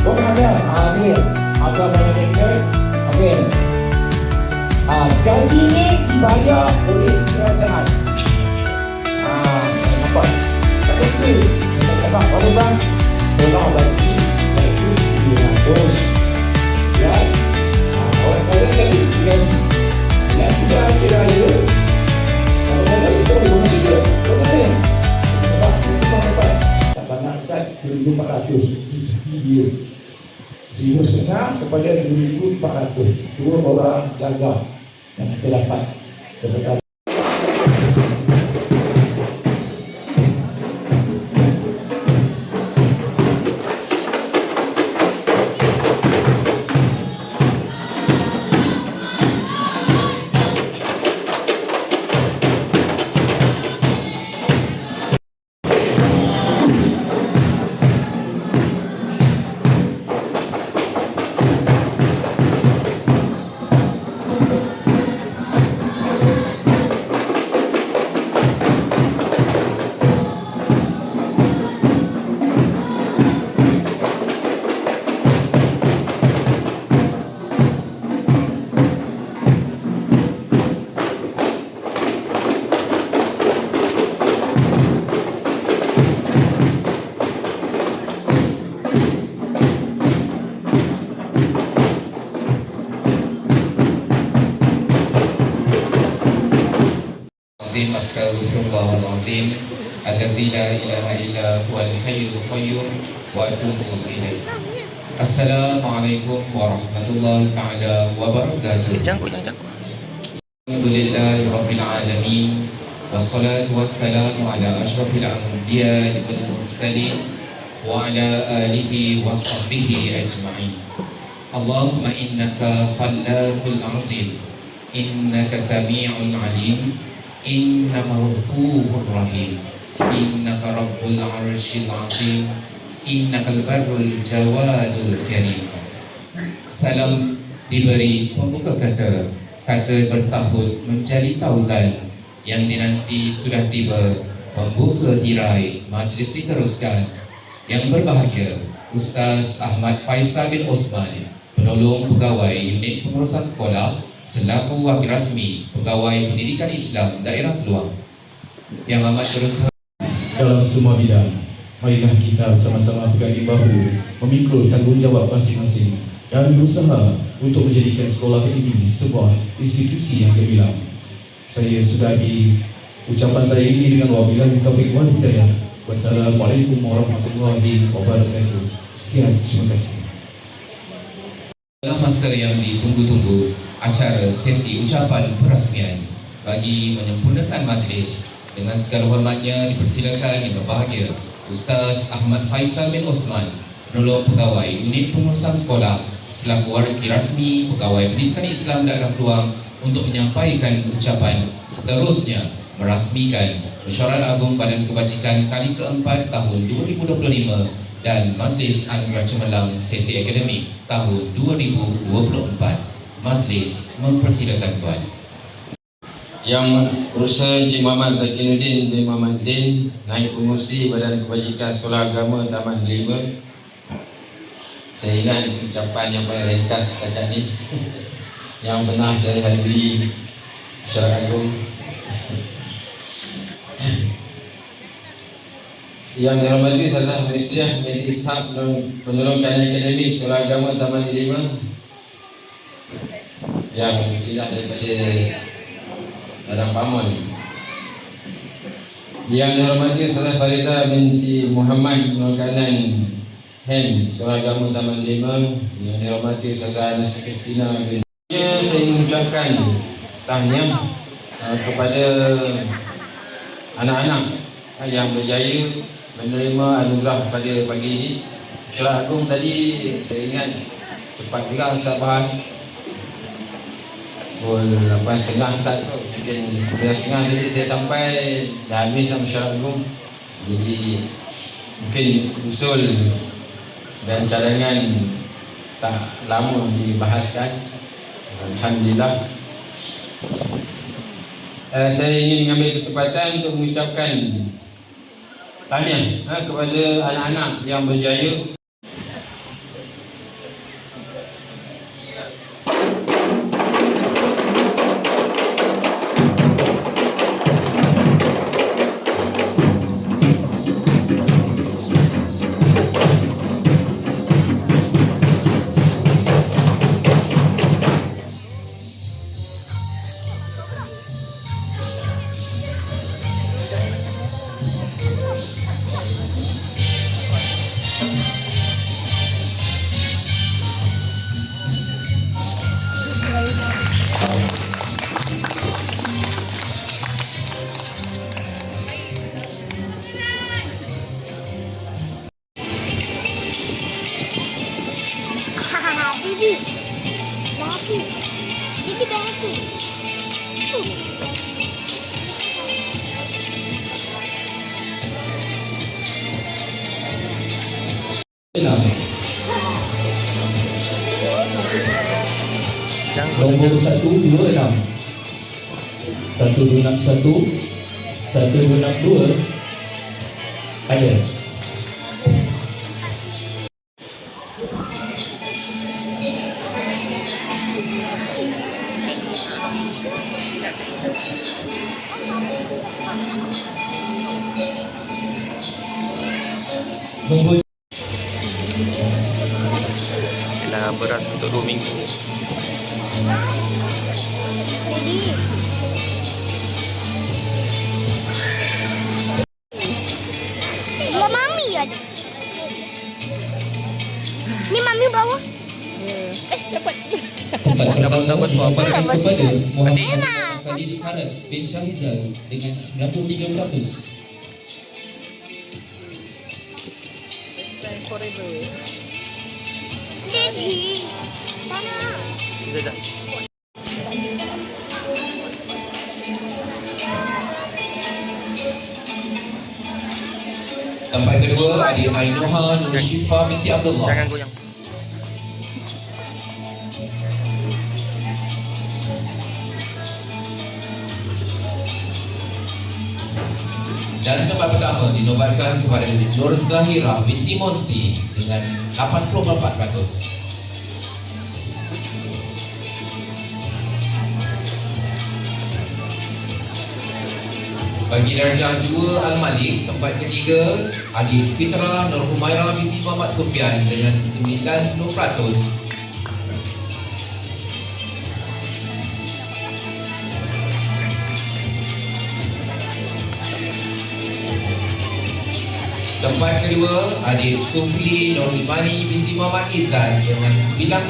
Bukan ada. Ah, ni. Apa banyak ni? Okey. Ah, gaji ni dibayar oleh kerajaan. Ah, nampak? Tak ada free. Kita cakap, apa bang? Tolong bagi iaitu 900. Ya. Ah, orang kaya tadi, kan? Yang sudah hari raya, kalau orang itu belum saja, orang lain. Sebab kita dapat tak banyak kat 1,400 rezeki dia. Seribu setengah kepada 1,400. Dua orang jaga yang kita dapat. Daripada لا إله إلا هو الحي القيوم وأتوب إليه. السلام عليكم ورحمة الله تعالى وبركاته. الحمد لله رب العالمين والصلاة والسلام على أشرف الأنبياء والمرسلين وعلى آله وصحبه أجمعين. اللهم إنك خلاق العظيم إنك سميع عليم إنك رؤوف رحيم. إنك رب العرش العظيم إنك البر الجواد الكريم Salam diberi pembuka kata Kata bersahut menjadi tautan Yang dinanti sudah tiba Membuka tirai majlis diteruskan Yang berbahagia Ustaz Ahmad Faisal bin Osman Penolong pegawai unit pengurusan sekolah Selaku wakil rasmi Pegawai pendidikan Islam daerah Keluang Yang amat berusaha dalam semua bidang. Marilah kita sama-sama berganding bahu memikul tanggungjawab masing-masing dan berusaha untuk menjadikan sekolah ini sebuah institusi yang gemilang. Saya sudahi ucapan saya ini dengan wabillahi taufiq wal hidayah. Wassalamualaikum warahmatullahi wabarakatuh. Sekian, terima kasih. Dalam masa yang ditunggu-tunggu acara sesi ucapan perasmian bagi menyempurnakan majlis dengan segala hormatnya dipersilakan yang berbahagia Ustaz Ahmad Faisal bin Osman penolong pegawai unit pengurusan sekolah selaku warki rasmi pegawai pendidikan Islam daerah Peluang untuk menyampaikan ucapan seterusnya merasmikan Mesyuarat Agung Badan Kebajikan kali keempat tahun 2025 dan Majlis Anugerah Cemerlang Sesi Akademik tahun 2024. Majlis mempersilakan tuan. Yang berusaha Encik Muhammad Zakiruddin bin Muhammad Zain naik pengurusi Badan Kebajikan Sekolah Agama Taman 5 saya ingat ucapan yang paling ringkas setakat ni. Yang pernah saya hadiri Masyarakat Agung. Yang dihormati Ustazah Ministriah Medi Ishak Kanan Akademik Sekolah Agama Taman 5 yang tidak daripada dalam pamon. Yang dihormati Ustazah Fariza binti Muhammad Nurkanan Hem Seorang Agama Taman Lima Yang dihormati Ustazah Anas Kristina bin Ya, saya mengucapkan tahniah uh, kepada anak-anak yang berjaya menerima anugerah pada pagi ini. Syarah Agung tadi saya ingat cepat juga Bahar Pukul lapan setengah start tu. Mungkin sebelas setengah tadi saya sampai Dah habis sama agung Jadi Mungkin usul Dan cadangan Tak lama dibahaskan. Alhamdulillah. Uh, Saya ingin mengambil kesempatan Untuk mengucapkan Tahniah uh, Kepada anak-anak yang berjaya Satu dua enam satu. Satu dua enam dua. Ada. Kehilangan beras untuk 2 minggu Dua Ni mami bawa. Eh, dapat. Dapat- dapat buat apa? Diberikan kepada Muhammad Enak. Hadis Haras bin Syahizal dengan 93%. Jadi. Mana? Dah dah Tempat kedua adik Ainuha Nur Syifa binti Abdullah. Jangan goyang Tempat pertama dinobatkan kepada Nur Zahira binti Monsi dengan 84%. Bagi darjah 2 Al-Malik, tempat ketiga adik Fitra Nur Humaira binti Muhammad Sufian dengan 90%. Tempat kedua adik Sufli Nur Imani binti Muhammad Izzat dengan 91%.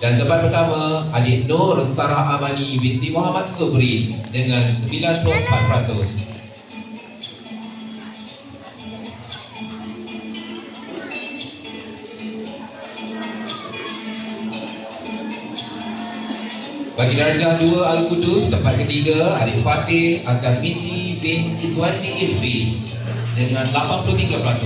Dan tempat pertama adik Nur Sarah Amani binti Muhammad Subri dengan 94%. Bagi darjah 2 Al-Qudus, tempat ketiga adik Fatih Azhar Miti bin Izwandi Ilfi dengan 83%.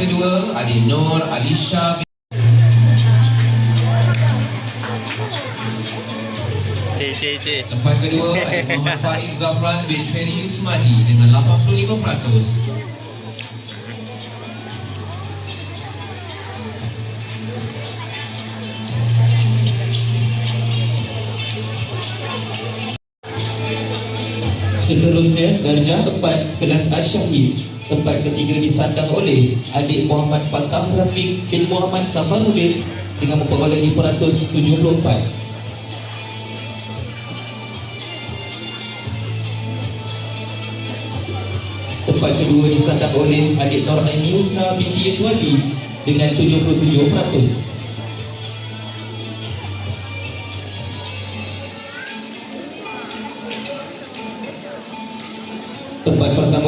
Kedua adik Nur Alisha Cik cik cik. Tempat kedua adik Muhammad Faiz Zafran bin Ferry Usmani dengan 85%. Seterusnya, darjah tempat kelas Asyahid Tempat ketiga disandang oleh adik Muhammad Fatah Rafiq bin Muhammad Safaruddin dengan memperolehi peratus 74. Tempat kedua disandang oleh adik Nur Aini Husna binti Yuswadi dengan 77%.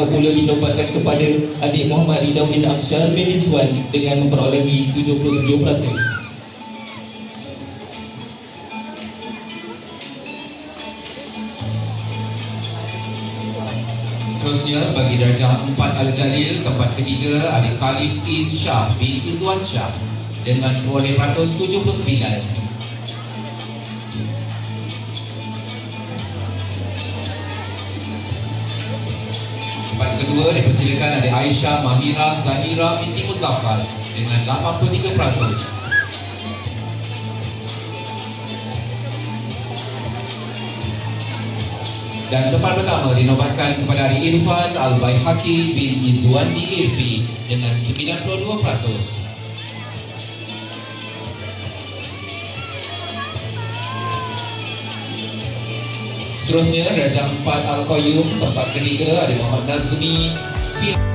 pula dinobatkan kepada adik Muhammad Ridau bin Afsyar bin Iswan dengan memperolehi 77%. Seterusnya bagi darjah 4 Al-Jalil tempat ketiga adik Khalif Iz Shah bin Iswan Shah dengan 279%. Kedua dipersilakan adik Aisyah Mahira Zahira binti Muzaffar dengan 83%. Dan tempat pertama dinobatkan kepada Ari Irfan Al-Baihaqi bin Izwandi Irfi dengan 92%. Seterusnya darjah 4 Al-Qayyum tempat ketiga ada Muhammad Nazmi. bin